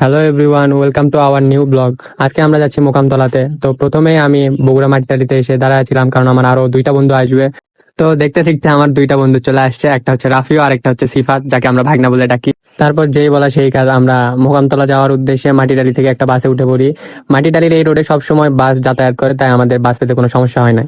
Hello everyone welcome to our new blog আজকে আমরা যাচ্ছি মোকামতলাতে। তো প্রথমে আমি বগুড়া মাটিটালিতে এসে দাঁড়াচ্ছিলাম কারণ আমার আরও দুইটা বন্ধু আসবে। তো দেখতে দেখতে আমার দুইটা বন্ধু চলে আসছে, একটা হচ্ছে রাফিও আর একটা হচ্ছে সিফাত, যাকে আমরা ভাগনা বলে ডাকি। তারপর যেই বলা সেই কাজ, আমরা মোকামতলা যাওয়ার উদ্দেশ্যে মাটিটালি থেকে একটা বাসে উঠে পড়ি। মাটিটালির এই রোডে সবসময় বাস যাতায়াত করে, তাই আমাদের বাস পেতে কোনো সমস্যা হয় না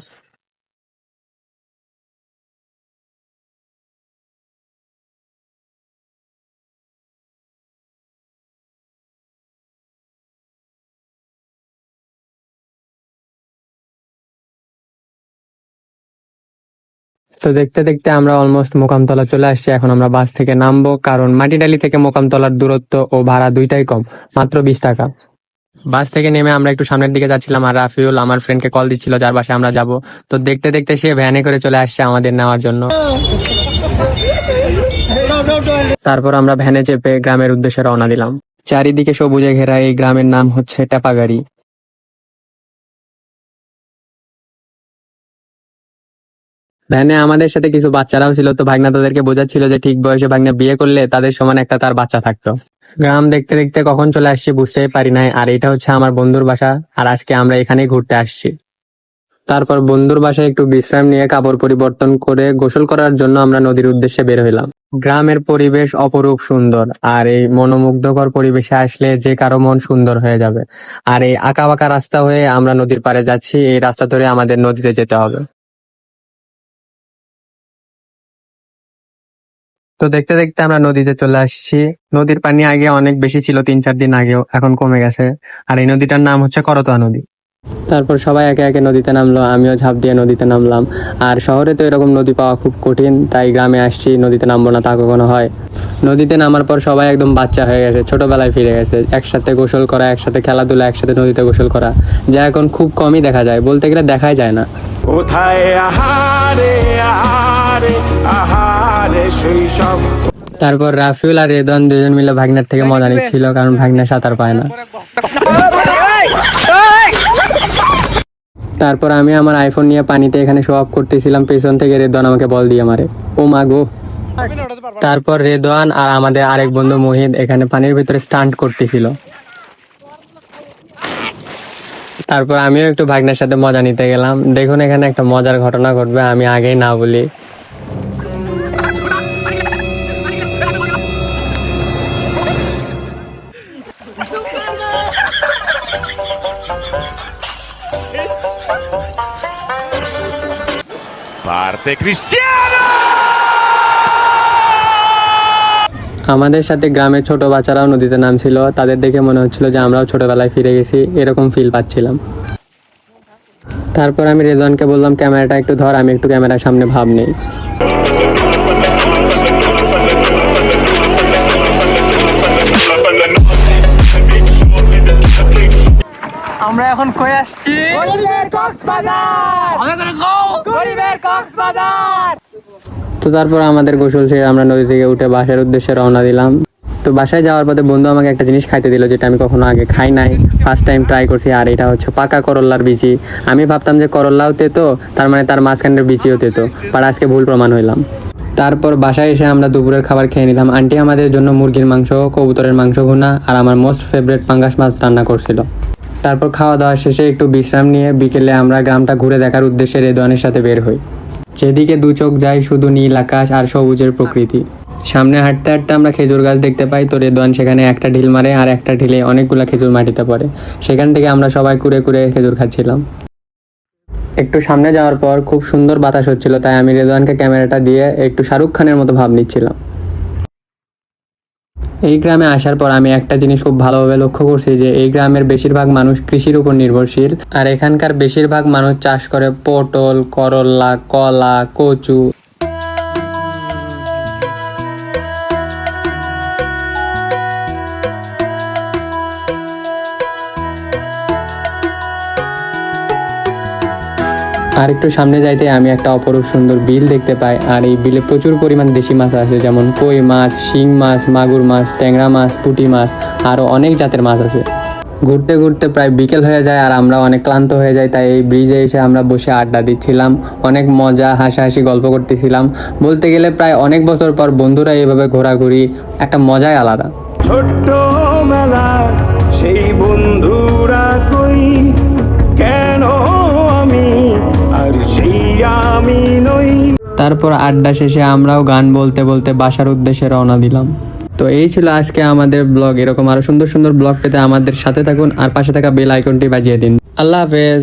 তো দেখতে দেখতে আমরা অলমোস্ট মোকামতলা চলে আসছি। এখন আমরা বাস থেকে নামবো, কারণ মাটিডালি থেকে মোকামতলার দূরত্ব ও ভাড়া দুইটাই কম, মাত্র বিশ টাকা। বাস থেকে নেমে আমরা একটু সামনের দিকে যাচ্ছিলাম আর রাফিউল আমার ফ্রেন্ডকে কল দিচ্ছিল, যার বাসে আমরা যাব। তো দেখতে দেখতে সে ভ্যানে করে চলে আসছে আমাদের নেওয়ার জন্য। তারপর আমরা ভ্যানে চেপে গ্রামের উদ্দেশ্যে রওনা দিলাম। চারিদিকে সবুজে ঘেরা এই গ্রামের নাম হচ্ছে টেপাগাড়ি। ভ্যানে আমাদের সাথে কিছু বাচ্চারাও ছিল, তো ভাগনা তাদেরকে বোঝাচ্ছিল যে ঠিক বয়সে ভাগনা বিয়ে করলে তাদের সমান একটা তার বাচ্চা থাকতো। গ্রাম দেখতে দেখতে কখন চলে আসছি বুঝতেই পারি নাই, আর এটা হচ্ছে আমার বন্ধুর বাসা, আর আজকে আমরা এখানেই ঘুরতে আসছি। তারপর বন্ধুর বাসায় একটু বিশ্রাম নিয়ে কাপড় পরিবর্তন করে গোসল করার জন্য আমরা নদীর উদ্দেশ্যে বের হইলাম। গ্রামের পরিবেশ অপরূপ সুন্দর, আর এই মনোমুগ্ধকর পরিবেশে আসলে যে কারও মন সুন্দর হয়ে যাবে। আর এই আঁকা বাঁকা রাস্তা হয়ে আমরা নদীর পাড়ে যাচ্ছি, এই রাস্তা ধরে আমাদের নদীতে যেতে হবে। তো দেখতে দেখতে আমরা নদীতে চলে আসছি। নদীর পানি আগে অনেক বেশি ছিল তিন চার দিন আগেও এখন কমে গেছে। আর এই নদীটার নাম হচ্ছে করতোয়া নদী। তারপর সবাই একে একে নদীতে নামলো আমিও ঝাঁপ দিয়ে নদীতে নামলাম। আর শহরে তো এরকম নদী পাওয়া খুব কঠিন তাই গ্রামে আসছি নদীতে নামবো না তা কখনো হয়। নদীতে নামার পর সবাই একদম বাচ্চা হয়ে গেছে ছোটবেলায় ফিরে গেছে। একসাথে গোসল করা একসাথে খেলাধুলা একসাথে নদীতে গোসল করা। যা এখন খুব কমই দেখা যায় বলতে গেলে দেখাই যায় না। কোথায়? আহারে আহারে আহারে তারপর রাফিউল আর রেদন দুজন মিলে ভাগনার থেকে মজা নিচ্ছিল কারণ ভাগনা সাঁতার পায় না। তারপর আমি আমার আইফোন নিয়ে পানিতে এখানে শো অফ করতেছিলাম পেছন থেকে রেদওয়ান আমাকে বল দিয়ে মারে। ও মা গো। তারপর রেদওয়ান আর আমাদের আরেক বন্ধু মোহিত এখানে পানির ভিতরে স্টান্ট করতেছিল। তারপর আমিও একটু ভাগ্নের সাথে মজা নিতে গেলাম। দেখুন এখানে একটা মজার ঘটনা ঘটবে আমি আগেই না বলি। Parte Cristiano! আমাদের সাথে গ্রামের ছোট বাচ্চারাও নদীতে নামছিল। তাদের দেখে মনে হচ্ছিল যে আমরাও ছোটবেলায় ফিরে গেছি, এরকম ফিল পাচ্ছিলাম। তারপর আমি রেজওয়ানকে বললাম, ক্যামেরাটা একটু ধর, আমি একটু ক্যামেরার সামনে ভাব নেই। এখন কই আসছি? তো তারপর আমাদের গোসল সেরে আমরা নদী থেকে উঠে বাসার উদ্দেশ্যে রওনা দিলাম। তো বাসায় যাওয়ার পথে বন্ধু আমাকে একটা জিনিস খাইতে দিল যেটা আমি কখনো আগে খাই নাই। ফার্স্ট টাইম ট্রাই করছি আর এটা হচ্ছে পাকা করল্লার বিচি। আমি ভাবতাম যে করল্লাও তেতো তার মানে তার মাঝখানের বিচিও তেতো বাট আজকে ভুল প্রমাণ হইলাম। তারপর বাসায় এসে আমরা দুপুরের খাবার খেয়ে নিলাম। আন্টি আমাদের জন্য মুরগির মাংস কবুতরের মাংস ভুনা আর আমার মোস্ট ফেভারিট পাঙ্গাস মাছ রান্না করছিল। তারপর খাওয়া দাওয়া শেষে একটু বিশ্রাম নিয়ে বিকেলে আমরা গ্রামটা ঘুরে দেখার উদ্দেশ্যে রেদওয়ানের সাথে বের হই। যেদিকে দু চোখ যায় শুধু নীল আকাশ আর সবুজের প্রকৃতি। সামনে হাঁটতে হাঁটতে আমরা খেজুর গাছ দেখতে পাই, তো রেদওয়ান সেখানে একটা ঢিল মারে আর একটা ঢিলে অনেকগুলা খেজুর মাটিতে পড়ে। সেখান থেকে আমরা সবাই কুড়ে কুড়ে খেজুর খাচ্ছিলাম। একটু সামনে যাওয়ার পর খুব সুন্দর বাতাস হচ্ছিল, তাই আমি রেদওয়ানকে ক্যামেরাটা দিয়ে একটু শাহরুখ খানের মতো ভাব নিচ্ছিলাম। এই গ্রামে আসার পর আমি একটা জিনিস খুব ভালোভাবে লক্ষ্য করছি যে এই গ্রামের বেশিরভাগ মানুষ কৃষির উপর নির্ভরশীল। আর এখানকার বেশিরভাগ মানুষ চাষ করে পটল করল্লা কলা, কচু। আর একটু সামনে যাইতে আমি একটা অপরূপ সুন্দর বিল দেখতে পাই, আর এই বিলে প্রচুর পরিমাণ দেশি মাছ আছে যেমন কই মাছ, শিং মাছ, মাগুর মাছ, ট্যাংরা মাছ, পুঁটি মাছ আরও অনেক জাতের মাছ আছে। ঘুরতে ঘুরতে প্রায় বিকেল হয়ে যায় আর আমরা অনেক ক্লান্ত হয়ে যাই, তাই এই ব্রিজে এসে আমরা বসে আড্ডা দিচ্ছিলাম, অনেক মজা, হাসাহাসি, গল্প করতেছিলাম। বলতে গেলে প্রায় অনেক বছর পর বন্ধুরা এইভাবে ঘোরাঘুরি, একটা মজাই আলাদা। ছোট্ট মেলায় সেই বন্ধুরা তারপর আড্ডা শেষে আমরাও গান বলতে বলতে বাসার উদ্দেশ্যে রওনা দিলাম। তো এই ছিল আজকে আমাদের ব্লগ। এরকম আরও সুন্দর সুন্দর ব্লগ পেতে আমাদের সাথে থাকুন আর পাশে থাকা বেল আইকনটি বাজিয়ে দিন। আল্লাহ হাফেজ।